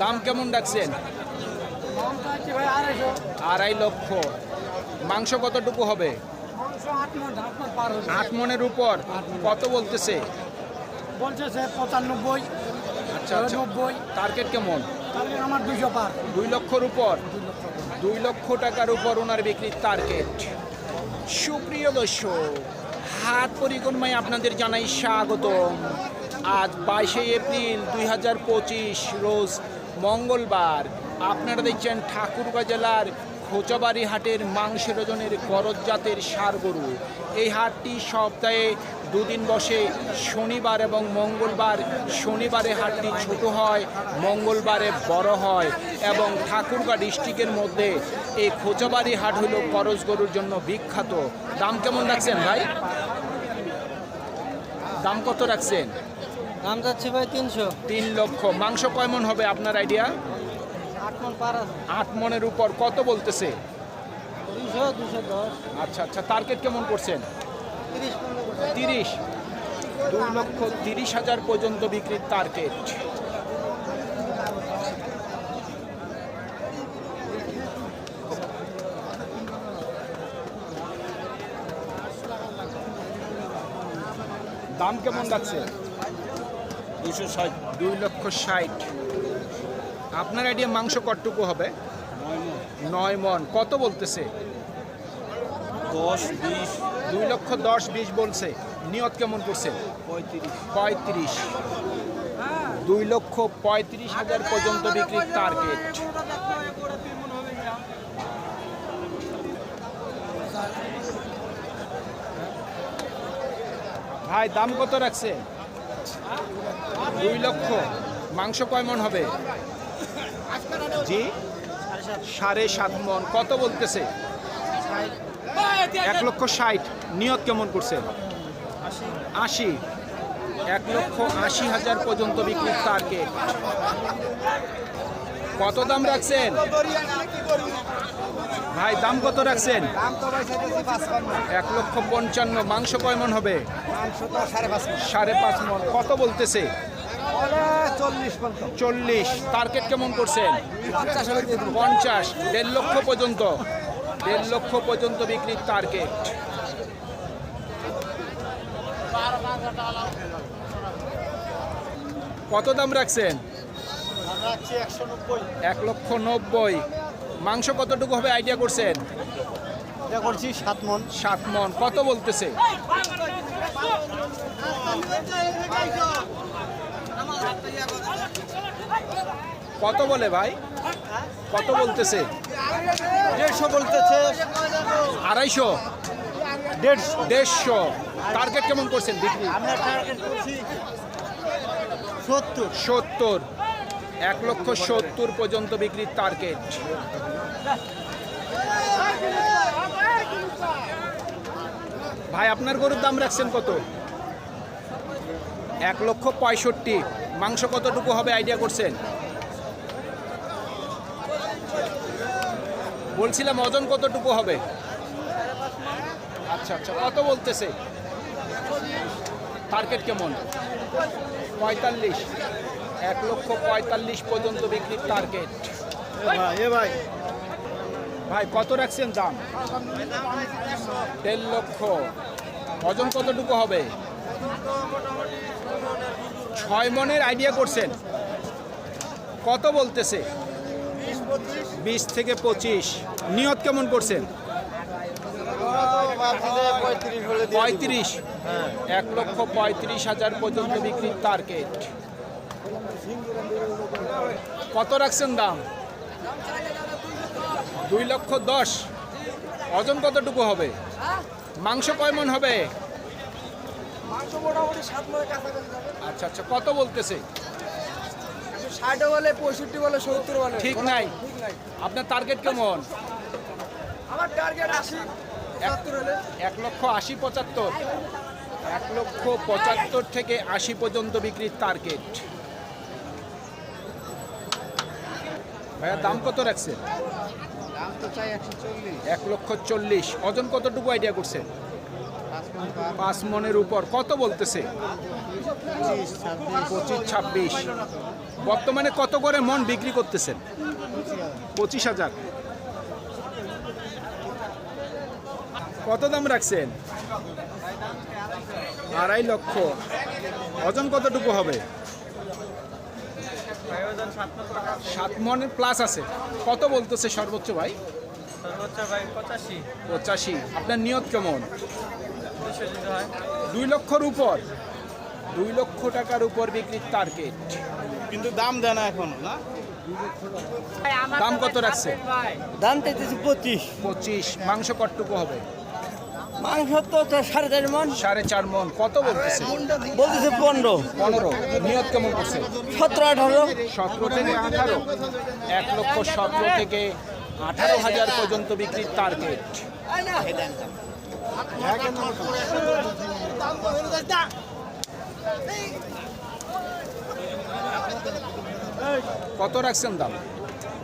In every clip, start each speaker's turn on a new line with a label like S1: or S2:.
S1: দাম কেমন ডাকছেন আড়াই লক্ষ। মাংস কতটুকু হবে?
S2: আট মন মন
S1: মনের উপর। কত বলতেছে?
S2: বলছে সে পঁচানব্বই
S1: আচ্ছা আচ্ছা।
S2: নব্বই
S1: টার্গেট কেমন?
S2: আমার দুশো পার
S1: দুই লক্ষর উপর। দুই লক্ষ টাকার উপর ওনার বিক্রির টার্গেট সুপ্রিয় দর্শক হাট পরিক্রমায় আপনাদের জানাই স্বাগত আজ বাইশে এপ্রিল দুই হাজার পঁচিশ, রোজ মঙ্গলবার। আপনারা দেখছেন ঠাকুরগাঁ জেলার খোঁচাবাড়ি হাটের মাংসের ওজনের করজ জাতের সার গরু। এই হাটটি সপ্তাহে দুদিন বসে, শনিবার এবং মঙ্গলবার। শনিবারে হাটটি ছোট হয়, মঙ্গলবারে বড় হয় এবং ঠাকুরগাঁ ডিস্ট্রিক্টের মধ্যে এই খোঁচাবাড়ি হাট হলো করজ গরুর জন্য বিখ্যাত। দাম কেমন রাখছেন ভাই? দাম কত রাখছেন?
S2: দাম যাচ্ছে ভাই তিনশো।
S1: তিন লক্ষ। মাংস কয় মন হবে আপনার আইডিয়া
S2: আট মন পার
S1: আট মনের উপর। কত বলতেছে?
S2: দুশো দুশো দশ।
S1: আচ্ছা আচ্ছা। টার্গেট কেমন করছেন?
S2: তিরিশ
S1: দুই লক্ষ তিরিশ হাজার পর্যন্ত বিক্রির টার্গেট দাম কেমন যাচ্ছে? দুশো ষাট। দুই লক্ষ ষাট। আপনার আইডিয়া মাংস কতটুকু হবে? নয় মন। কত বলতেছে?
S3: দশ বিশ।
S1: দুই লক্ষ দশ বিশ বলছে। নিয়ত কেমন করছে?
S3: পঁয়ত্রিশ।
S1: পঁয়ত্রিশ। দুই লক্ষ পঁয়ত্রিশ হাজার পর্যন্ত বিক্রির টার্গেট ভাই দাম কত রাখছে দুই লক্ষ। মাংস কয় মন হবে? জি? সাড়ে সাত মন। কত বলতেছে? এক লক্ষ ষাট। নিয়ত কেমন করছে? আশি। এক লক্ষ আশি হাজার পর্যন্ত বিক্রির টার্গেট কত দাম রাখছেন? ভাই, দাম কত রাখছেন? এক লক্ষ পঞ্চান্ন। মাংস কয় মন হবে?
S2: সাড়ে পাঁচ মন।
S1: কত বলতেছে?
S2: চল্লিশ
S1: চল্লিশ। টার্গেট কেমন করছেন?
S2: পঞ্চাশ।
S1: দেড় লক্ষ পর্যন্ত। দেড় লক্ষ পর্যন্ত বিক্রির টার্গেট কত দাম রাখছেন? এক লক্ষ নব্বই। মাংস কতটুকু হবে আইডিয়া করছেন?
S2: করছি সাত মন।
S1: সাত মন। কত বলতেছে? কত বলে ভাই? কত বলতেছে?
S2: দেড়শো বলতেছে।
S1: আড়াইশো?
S2: দেড়শো।
S1: দেড়শো। টার্গেট কেমন করছেন বিক্রি?
S2: আমরা টার্গেট করছি সত্তর।
S1: সত্তর। এক লক্ষ সত্তর পর্যন্ত বিক্রির টার্গেট ভাই আপনার গরুর দাম রাখছেন কত? এক লক্ষ পঁয়ষট্টি। মাংস কতটুকু হবে আইডিয়া করছেন? বলছিলাম ওজন কতটুকু হবে? আচ্ছা আচ্ছা কত বলতেছে? টার্গেট কেমন? পঁয়তাল্লিশ। এক লক্ষ পঁয়তাল্লিশ পর্যন্ত বিক্রির টার্গেট
S2: এ ভাই।
S1: ভাই কত রাখছেন দাম? দেড় লক্ষ। ওজন কতটুকু হবে? ছয় মনের আইডিয়া করছেন। কত বলতেছে? বিশ থেকে পঁচিশ। নিয়ত কেমন করছেন?
S2: পঁয়ত্রিশ।
S1: এক লক্ষ পঁয়ত্রিশ হাজার পর্যন্ত বিক্রির টার্গেট কত রাখছেন দাম? দুই লক্ষ দশ। ওজন কতটুকু হবে? মাংস কয় মন হবে
S2: মাংস মোটামুটি সাত মনের কাছাকাছি যাবে
S1: আচ্ছা আচ্ছা কত বলতেছে?
S2: ষাটও বলে পঁয়ষট্টি বলে সত্তর বলে।
S1: ঠিক নাই। আপনার টার্গেট কেমন?
S2: আমার টার্গেট আশি
S1: এক লক্ষ আশি পঁচাত্তর। এক লক্ষ পঁচাত্তর থেকে আশি পর্যন্ত বিক্রির টার্গেট ভাইয়া দাম কত রাখছেন?
S2: চল্লিশ।
S1: এক লক্ষ চল্লিশ। ওজন কতটুকু আইডিয়া করছে
S2: পাঁচ মন
S1: মনের উপর। কত বলতেছে?
S2: পঁচিশ ছাব্বিশ।
S1: বর্তমানে কত করে মন বিক্রি করতেছেন? পঁচিশ হাজার। কত দাম রাখছেন? আড়াই লক্ষ। ওজন কতটুকু হবে? সাত মনের প্লাস আছে। কত বলতেছে সর্বোচ্চ ভাই?
S2: পঁচাশি।
S1: আপনার নিয়ত কেমন?
S2: হয়।
S1: দুই লক্ষর উপর। দুই লক্ষ টাকার উপর বিক্রির টার্গেট
S3: কিন্তু দাম দেয় না এখনও না?
S1: দাম কত রাখছে?
S2: দাম চাইতেছি পঁচিশ।
S1: পঁচিশ। মাংস কটটুকু হবে?
S2: মাংস তো সাড়ে চার মন।
S1: সাড়ে চার মন। কত বলতেছে?
S2: বলতেছে পনেরো।
S1: পনেরো। নিয়ত কেমন করছে?
S2: সতেরো আঠারো।
S1: সতেরো থেকে আঠারো। এক লক্ষ সতেরো থেকে আঠারো হাজার পর্যন্ত বিক্রির টার্গেট কত রাখছেন দাম?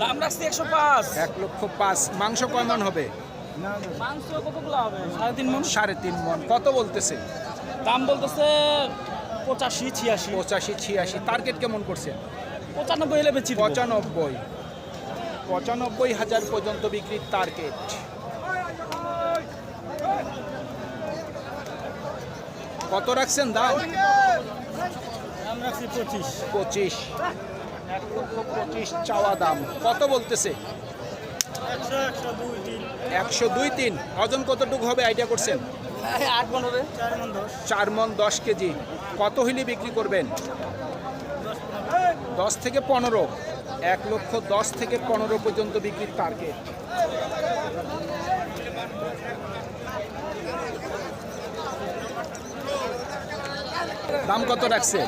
S2: দাম রাখছি একশো পাঁচ।
S1: এক লক্ষ পাঁচ। মাংস কয় মন হবে?
S2: সাড়ে তিন মন।
S1: কত বলতেছে?
S2: দাম বলতেছে পঁচাশি ছিয়াশি।
S1: পঁচাশি ছিয়াশি। টার্গেট কেমন করছে?
S2: পঁচানব্বই হলে
S1: পঁচানব্বই। পঁচানব্বই হাজার পর্যন্ত বিক্রির টার্গেট। কত রাখছেন দাম?
S2: পঁচিশ।
S1: পঁচিশ। এক লক্ষ পঁচিশ চাওয়া দাম। কত বলতেছে?
S2: একশো দুই তিন।
S1: ওজন কতটুকু হবে? আইডিয়া করছেন?
S2: চার মন দশ।
S1: মন কেজি। কত হইলে বিক্রি করবেন? দশ থেকে পনেরো। এক লক্ষ দশ থেকে পনেরো পর্যন্ত বিক্রির টার্গেট দাম কত রাখছে?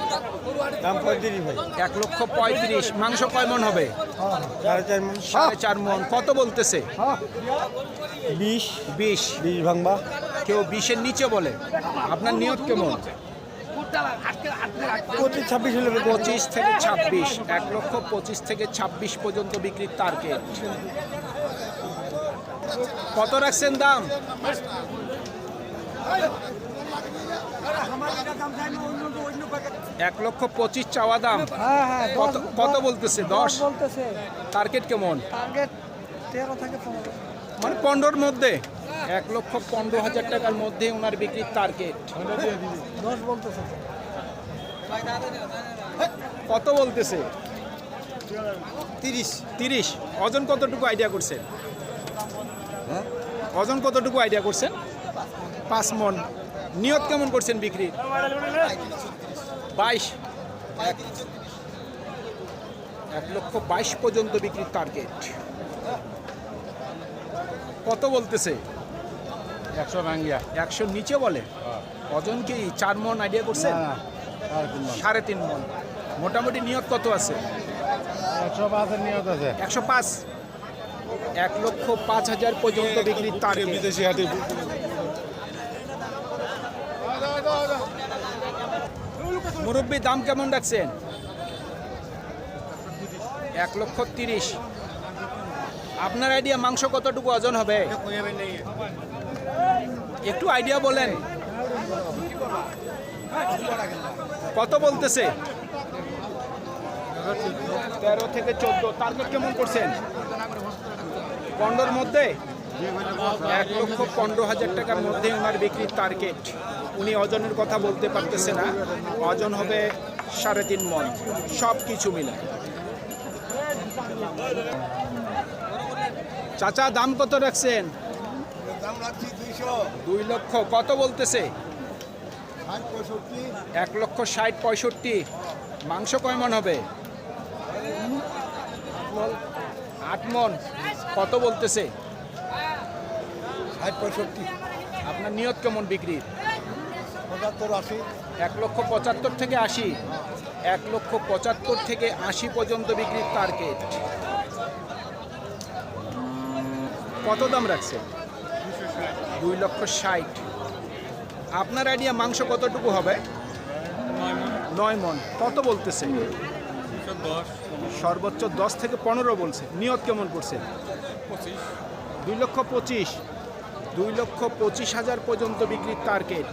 S2: দাম পঁয়ত্রিশ ভাই।
S1: এক লক্ষ পঁয়ত্রিশ। মাংস কয় মন হবে?
S2: সাড়ে চার মন।
S1: মন। কত বলতেছে?
S2: বিশ।
S1: বিশ।
S2: বিশ ভাঙবা।
S1: কেউ বিশের নিচে বলে? আপনার নিয়ত কেমন?
S2: পঁচিশ ছাব্বিশ হলে
S1: পঁচিশ থেকে ছাব্বিশ। এক লক্ষ পঁচিশ থেকে ছাব্বিশ পর্যন্ত বিক্রির টার্গেট কত রাখছেন দাম? এক লক্ষ পঁচিশ চাওয়া দাম।
S2: হ্যাঁ হ্যাঁ
S1: কত কত বলতেছে? দশ?
S2: বলতেছে।
S1: টার্গেট কেমন? মানে পনেরোর মধ্যে? এক লক্ষ পনেরো হাজার টাকার মধ্যে ওনার বিক্রির টার্গেট
S2: দশ বলতেছে।
S1: কত বলতেছে?
S2: তিরিশ।
S1: তিরিশ। ওজন কতটুকু আইডিয়া করছেন? ওজন কতটুকু আইডিয়া করছেন? পাঁচ মন। নিয়ত কেমন করছেন বিক্রি বাইশ। এক লক্ষ বাইশ পর্যন্ত বিক্রির টার্গেট কত বলতেছে?
S3: একশো ভাঙ্গিয়া।
S1: একশো নিচে বলে? ওজন কি চার মন আইডিয়া করছেন সাড়ে তিন মন। মোটামুটি নিয়ত কত আছে?
S3: একশো পাঁচের নিয়ত আছে।
S1: একশো পাঁচ। এক লক্ষ পাঁচ হাজার পর্যন্ত বিক্রির টার্গেট
S3: বিদেশি হাটে
S1: মুরব্বী, দাম কেমন রাখছেন? এক লক্ষ তিরিশ। আপনার আইডিয়া মাংস কতটুকু ওজন হবে? একটু আইডিয়া বলেন। কত বলতেছে? তেরো থেকে চোদ্দ। টার্গেট কেমন করছেন? পনেরোর মধ্যে? এক লক্ষ পনেরো হাজার টাকার মধ্যে ওনার বিক্রির টার্গেট উনি ওজনের কথা বলতে পারতেছে না। ওজন হবে সাড়ে তিন মন সব কিছু মিলে। চাচা দাম কত রাখছেন? দুই লক্ষ কত বলতেছে? এক লক্ষ ষাট পঁয়ষট্টি। মাংস কয় মন হবে? আট মন কত বলতেছে?
S4: ষাট পঁয়ষট্টি।
S1: আপনার নিয়ত কেমন বিক্রির?
S4: পঁচাত্তর আশি।
S1: এক লক্ষ পঁচাত্তর থেকে আশি। এক লক্ষ পঁচাত্তর থেকে আশি পর্যন্ত বিক্রির টার্গেট কত দাম রাখছে? দুই লক্ষ ষাট। আপনার আইডিয়া মাংস কতটুকু হবে? নয় মন। কত বলতেছে? সর্বোচ্চ দশ থেকে পনেরো বলছে। নিয়ত কেমন করছে? দুই লক্ষ পঁচিশ। দুই লক্ষ পঁচিশ হাজার পর্যন্ত বিক্রির টার্গেট